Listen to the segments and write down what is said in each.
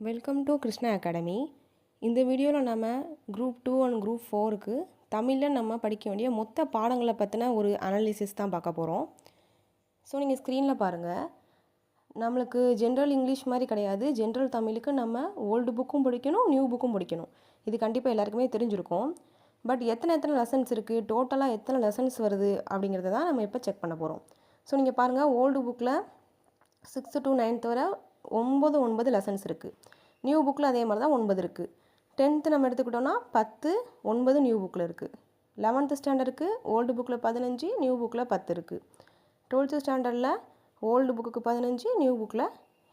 Welcome to Krishna academy இந்த வீடியோவில் நம்ம குரூப் டூ அண்ட் குரூப் ஃபோருக்கு தமிழில் நம்ம படிக்க வேண்டிய மொத்த பாடங்களை பற்றின ஒரு அனாலிசிஸ் தான் பார்க்க போகிறோம் ஸோ நீங்கள் ஸ்க்ரீனில் பாருங்கள் நம்மளுக்கு ஜென்ரல் இங்கிலீஷ் மாதிரி கிடையாது. ஜென்ரல் தமிழுக்கு நம்ம ஓல்டு புக்கும் படிக்கணும் நியூ புக்கும் படிக்கணும். இது கண்டிப்பாக எல்லாருக்குமே தெரிஞ்சிருக்கும். பட் எத்தனை எத்தனை லெசன்ஸ் இருக்குது டோட்டலாக எத்தனை லெசன்ஸ் வருது? அப்படிங்கிறத தான் நம்ம இப்போ செக் பண்ண போகிறோம் ஸோ நீங்கள் பாருங்கள் ஓல்டு புக்கில் சிக்ஸ்த்து டு நைன்த் வரை ஒம்பது ஒன்பது லெசன்ஸ் இருக்குது நியூ புக்கில் அதே மாதிரி தான் ஒன்பது இருக்குது டென்த்து நம்ம எடுத்துக்கிட்டோன்னா பத்து ஒன்பது நியூ புக்கில் இருக்குது லெவன்த்து ஸ்டாண்டர்டுக்கு ஓல்டு புக்கில் பதினஞ்சு நியூ புக்கில் பத்து இருக்குது டுவெல்த்து ஸ்டாண்டர்டில் ஓல்டு புக்குக்கு பதினஞ்சு நியூ புக்கில்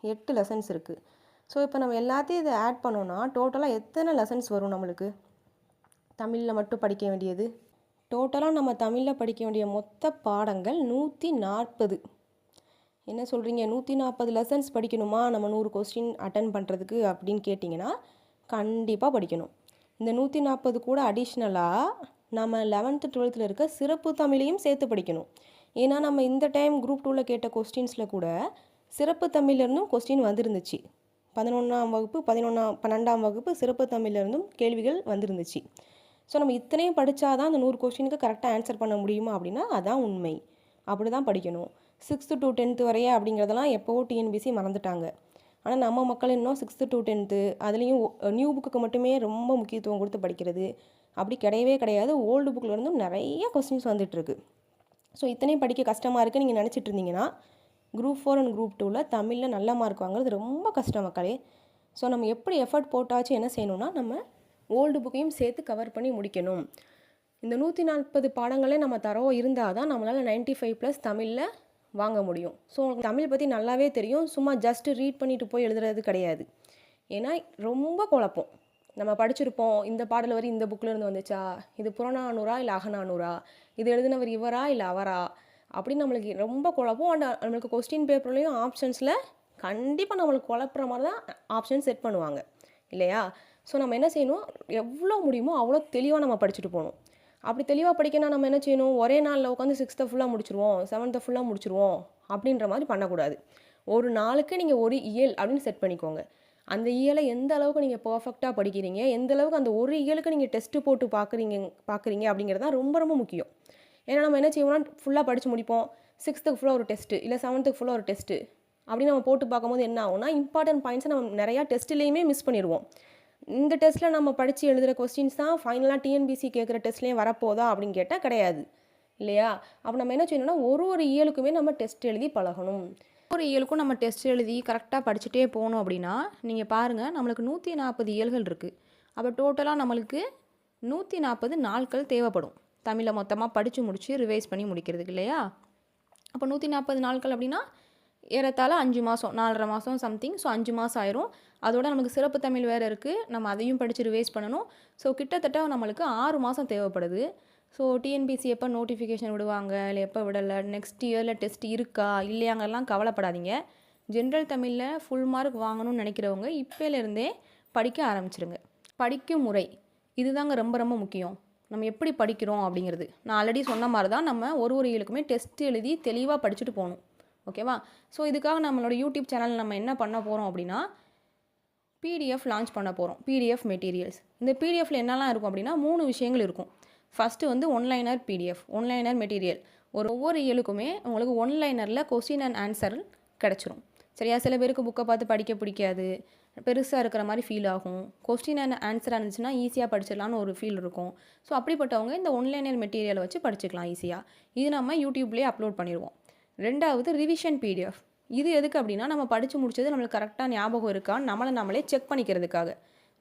எட்டு லெசன்ஸ் இருக்குது ஸோ இப்போ நம்ம எல்லாத்தையும் இதை ஆட் பண்ணோன்னா டோட்டலாக எத்தனை லெசன்ஸ் வரும் நம்மளுக்கு? தமிழில் மட்டும் படிக்க வேண்டியது. டோட்டலாக நம்ம தமிழில் படிக்க வேண்டிய மொத்த பாடங்கள் நூற்றி நாற்பது. என்ன சொல்கிறீங்க நூற்றி நாற்பது லெசன்ஸ் படிக்கணுமா? நம்ம நூறு கொஸ்டின் அட்டன் பண்ணுறதுக்கு அப்படின்னு கேட்டிங்கன்னா கண்டிப்பாக படிக்கணும். இந்த நூற்றி நாற்பது கூட அடிஷ்னலாக நம்ம லெவன்த்து டுவெல்த்தில் இருக்க சிறப்பு தமிழையும் சேர்த்து படிக்கணும். ஏன்னா நம்ம இந்த டைம் குரூப் டூவில் கேட்ட கொஸ்டின்ஸில் கூட சிறப்பு தமிழ்லேருந்தும் கொஸ்டின் வந்திருந்துச்சு. பதினொன்றாம் வகுப்பு பதினொன்றாம் பன்னெண்டாம் வகுப்பு சிறப்பு தமிழ்லேருந்தும் கேள்விகள் வந்திருந்துச்சு. ஸோ நம்ம இத்தனையும் படித்தாதான் அந்த நூறு கொஸ்டினுக்கு கரெக்டாக ஆன்சர் பண்ண முடியுமா அப்படின்னா அதான் உண்மை. அப்படி தான் படிக்கணும். சிக்ஸ்த்து டு டென்த்து வரைய அப்படிங்கிறதெல்லாம் எப்போவோ டிஎன்பிசி மறந்துட்டாங்க. ஆனால் நம்ம மக்கள் இன்னும் சிக்ஸ்த்து டு டென்த்து அதுலேயும் நியூ புக்குக்கு மட்டுமே ரொம்ப முக்கியத்துவம் கொடுத்து படிக்கிறது. அப்படி கிடையவே கிடையாது. ஓல்டு புக்கில் இருந்தும் நிறைய கொஸ்டின்ஸ் வந்துட்டுருக்கு. ஸோ இத்தனையும் படிக்க கஷ்டமாக இருக்குது நீங்கள் நினச்சிட்டு இருந்தீங்கன்னா குரூப் ஃபோர் அண்ட் குரூப் டூவில் தமிழில் நல்ல மார்க் வாங்குறது ரொம்ப கஷ்டம் மக்களே. ஸோ நம்ம எப்படி எஃபர்ட் போட்டாச்சும் என்ன செய்யணும்னா நம்ம ஓல்டு புக்கையும் சேர்த்து கவர் பண்ணி முடிக்கணும். இந்த நூற்றி நாற்பது பாடங்களே நம்ம தரவோ இருந்தால் தான் நம்மளால் 95 ஃபைவ் ப்ளஸ் தமிழில் வாங்க முடியும். ஸோ தமிழ் பற்றி நல்லாவே தெரியும். சும்மா ஜஸ்ட்டு ரீட் பண்ணிட்டு போய் எழுதுறது கிடையாது. ஏன்னா ரொம்ப குழப்பம். நம்ம படிச்சிருப்போம். இந்த பாடல் வரி இந்த புக்கில் இருந்து வந்துச்சா? இது புறநானூறா இல்லை அகநானூறா? இது எழுதினவர் இவரா இல்லை அவரா? அப்படின்னு நம்மளுக்கு ரொம்ப குழப்பம். அண்ட் நம்மளுக்கு கொஸ்டின் பேப்பர்லேயும் ஆப்ஷன்ஸில் கண்டிப்பாக நம்மளுக்கு குழப்புற மாதிரி தான் ஆப்ஷன் செட் பண்ணுவாங்க. இல்லையா? ஸோ நம்ம என்ன செய்யணும்? எவ்வளோ முடியுமோ அவ்வளோ தெளிவாக நம்ம படிச்சுட்டு போகணும். அப்படி தெளிவாக படிக்கணும் நம்ம என்ன செய்யணும்? ஒரே நாளில் உட்காந்து சிக்ஸ்த்தை ஃபுல்லாக முடிச்சிருவோம். செவன்த்தை ஃபுல்லாக முடிச்சிருவோம். அப்படின்ற மாதிரி பண்ணக்கூடாது. ஒரு நாளுக்கு நீங்கள் ஒரு இயல் அப்படின்னு செட் பண்ணிக்கோங்க. அந்த இயலை எந்த அளவுக்கு நீங்கள் பர்ஃபெக்டாக படிக்கிறீங்க? எந்த அளவுக்கு அந்த ஒரு இயலுக்கு நீங்கள் டெஸ்ட்டு போட்டு பார்க்குறீங்க பார்க்குறீங்க அப்படிங்கிறது தான் ரொம்ப ரொம்ப முக்கியம். ஏன்னா நம்ம என்ன செய்வோம்னா ஃபுல்லாக படித்து முடிப்போம். சிக்ஸ்த்துக்கு ஃபுல்லாக ஒரு டெஸ்ட்டு இல்லை செவன்த்துக்கு ஃபுல்லாக ஒரு டெஸ்ட்டு அப்படின்னு நம்ம போட்டு பார்க்கும்போது என்ன ஆகும்னா இம்பார்ட்டன்ட் பாயிண்ட்ஸை நம்ம நிறையா டெஸ்ட்லேயுமே மிஸ் பண்ணிடுவோம். இந்த டெஸ்ட்டில் நம்ம படித்து எழுதுகிற கொஸ்டின்ஸ் தான் ஃபைனலாக டிஎன்பிசி கேட்குற டெஸ்ட்லேயும் வரப்போதா அப்படின்னு கேட்டால் கிடையாது. இல்லையா? அப்போ நம்ம என்ன செய்யணும்னா ஒரு ஒரு இயலுக்குமே நம்ம டெஸ்ட் எழுதி பழகணும். ஒரு இயலுக்கும் நம்ம டெஸ்ட் எழுதி கரெக்டாக படிச்சுட்டே போனோம் அப்படின்னா நீங்கள் பாருங்கள் நம்மளுக்கு நூற்றி நாற்பது இயல்கள் இருக்குது அப்போ டோட்டலாக நம்மளுக்கு நூற்றி நாற்பது நாட்கள் தேவைப்படும். தமிழை மொத்தமாக படித்து முடித்து ரிவைஸ் பண்ணி முடிக்கிறதுக்கு இல்லையா? அப்போ நூற்றி நாற்பது நாட்கள் அப்படின்னா ஏறத்தாழ அஞ்சு மாதம் நாலரை மாதம் சம்திங் ஸோ அஞ்சு மாதம் ஆயிரும். அதோட நமக்கு சிறப்பு தமிழ் வேறு இருக்குது நம்ம அதையும் படித்து ரிவைஸ் பண்ணணும். ஸோ கிட்டத்தட்ட நம்மளுக்கு ஆறு மாதம் தேவைப்படுது. ஸோ டிஎன்பிசி எப்போ நோட்டிஃபிகேஷன் விடுவாங்க? இல்லை எப்போ விடலை? நெக்ஸ்ட் இயரில் டெஸ்ட் இருக்கா? இல்லையாங்கலாம் கவலைப்படாதீங்க. ஜென்ரல் தமிழில் ஃபுல் மார்க் வாங்கணும்னு நினைக்கிறவங்க இப்போலேருந்தே படிக்க ஆரம்பிச்சிருங்க. படிக்கும் முறை. இதுதாங்க ரொம்ப ரொம்ப முக்கியம். நம்ம எப்படி படிக்கிறோம் அப்படிங்கிறது. நான் ஆல்ரெடி சொன்ன மாதிரி தான் நம்ம ஒரு ஒரு இயலுக்குமே டெஸ்ட் எழுதி தெளிவாக படிச்சுட்டு போகணும். ஓகேவா? ஸோ இதுக்காக நம்மளோட யூடியூப் சேனல் நம்ம என்ன பண்ண போகிறோம் அப்படின்னா பிடிஎஃப் லான்ச் பண்ண போகிறோம் பிடிஎஃப் மெட்டீரியல்ஸ் இந்த பிடிஎஃப்ல என்னெல்லாம் இருக்கும் அப்படின்னா மூணு விஷயங்கள் இருக்கும். ஃபஸ்ட்டு வந்து ஒன்லைனர் பிடிஎஃப் ஒன்லைனர் மெட்டீரியல் ஒரு ஒவ்வொரு இயலுக்குமே உங்களுக்கு ஒன்லைனரில் கொஸ்டின் அண்ட் ஆன்சர் கிடச்சிரும். சரியா? சில பேருக்கு புக்கை பார்த்து படிக்க பிடிக்காது. பெருசாக இருக்கிற மாதிரி ஃபீல் ஆகும். கொஸ்டின் அண்ட் ஆன்சராக இருந்துச்சுன்னா ஈஸியாக படிச்சிடலான்னு ஒரு ஃபீல் இருக்கும். ஸோ அப்படிப்பட்டவங்க இந்த ஒன்லைனர் மெட்டீரியலை வச்சு படிச்சுக்கலாம் ஈஸியாக இது நம்ம யூடியூப்லேயே அப்லோட் பண்ணிடுவோம். ரெண்டாவது ரிவிஷன் பிடிஎஃப் இது எதுக்கு அப்படின்னா நம்ம படித்து முடிச்சது நம்மளுக்கு கரெக்டாக ஞாபகம் இருக்கான்னு நம்மளை நம்மளே செக் பண்ணிக்கிறதுக்காக.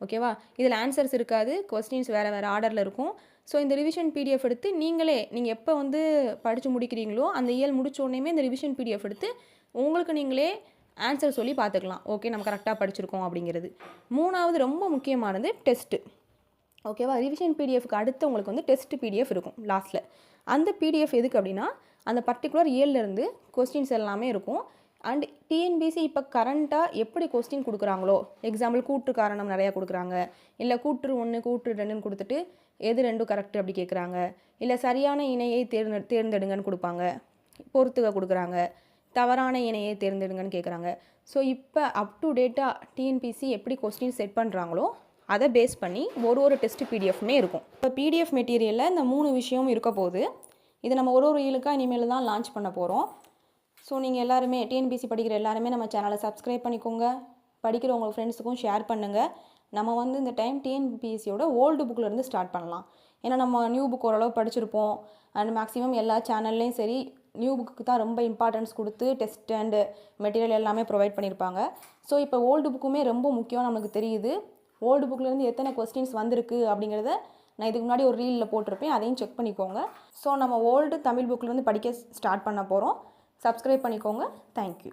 ஓகேவா இதில் ஆன்சர்ஸ் இருக்காது கொஸ்டின்ஸ் வேறு வேறு ஆர்டரில் இருக்கும். ஸோ இந்த ரிவிஷன் பிடிஎஃப் எடுத்து நீங்களே நீங்கள் எப்போ வந்து படித்து முடிக்கிறீங்களோ அந்த இயல் முடிச்ச இந்த ரிவிஷன் பிடிஎஃப் எடுத்து உங்களுக்கு நீங்களே ஆன்சர் சொல்லி பார்த்துக்கலாம். ஓகே நம்ம கரெக்டாக படிச்சிருக்கோம் அப்படிங்கிறது. மூணாவது ரொம்ப முக்கியமானது டெஸ்ட்டு ஓகேவா ரிவிஷன் பிடிஎஃப்க்கு அடுத்து உங்களுக்கு வந்து டெஸ்ட் பிடிஎஃப் இருக்கும் லாஸ்ட்டில் அந்த பிடிஎஃப் எதுக்கு அப்படின்னா அந்த பர்டிகுலர் இயர்லேருந்து கொஸ்டின்ஸ் எல்லாமே இருக்கும். அண்ட் டிஎன்பிசி இப்போ கரண்ட்டாக எப்படி கொஸ்டின் கொடுக்குறாங்களோ எக்ஸாம்பிள் கூற்று காரணம் நிறையா கொடுக்குறாங்க. இல்லை கூற்று ஒன்று கூற்று ரெண்டுன்னு கொடுத்துட்டு எது ரெண்டும் கரெக்டு அப்படி கேட்குறாங்க இல்லை சரியான இணையை தேர்ந்தெடு தேர்ந்தெடுங்கன்னு கொடுப்பாங்க. பொறுத்துக கொடுக்குறாங்க. தவறான இணையை தேர்ந்தெடுங்கன்னு கேட்குறாங்க ஸோ இப்போ அப் டு டேட்டாக டிஎன்பிசி எப்படி கொஸ்டின் செட் பண்ணுறாங்களோ அதை பேஸ் பண்ணி ஒரு ஒரு டெஸ்ட் பிடிஎஃப்மே இருக்கும். இப்போ பிடிஎஃப் மெட்டீரியலில் இந்த மூணு விஷயமும் இருக்க போகுது. இது நம்ம ஒரு ஒரு இயலுக்காக இனிமேல் தான் லான்ச் பண்ண போகிறோம் ஸோ நீங்கள் எல்லாருமே டிஎன்பிசி படிக்கிற எல்லாருமே நம்ம சேனலை சப்ஸ்கிரைப் பண்ணிக்கோங்க. படிக்கிற உங்கள் ஃப்ரெண்ட்ஸுக்கும் ஷேர் பண்ணுங்கள் நம்ம வந்து இந்த டைம் டிஎன்பிஎஸ்சியோட ஓல்டு புக்கிலேருந்து ஸ்டார்ட் பண்ணலாம். ஏன்னா நம்ம நியூ புக் ஓரளவு படிச்சிருப்போம். அண்ட் மேக்ஸிமம் எல்லா சேனல்லையும் சரி நியூ புக்கு தான் ரொம்ப இம்பார்ட்டன்ஸ் கொடுத்து டெஸ்ட் அண்டு மெட்டீரியல் எல்லாமே ப்ரொவைட் பண்ணியிருப்பாங்க ஸோ இப்போ ஓல்டு புக்குமே ரொம்ப முக்கியம் நமக்கு தெரியுது. ஓல்டு புக்லேருந்து எத்தனை கொஸ்டின்ஸ் வந்திருக்கு அப்படிங்கிறத நான் இதுக்கு முன்னாடி ஒரு ரீலில் போட்டிருப்பேன் அதையும் செக் பண்ணிக்கோங்க. ஸோ நம்ம ஓல்டு தமிழ் புக்கில் வந்து படிக்க ஸ்டார்ட் பண்ண போகிறோம் சப்ஸ்கிரைப் பண்ணிக்கோங்க. தேங்க்யூ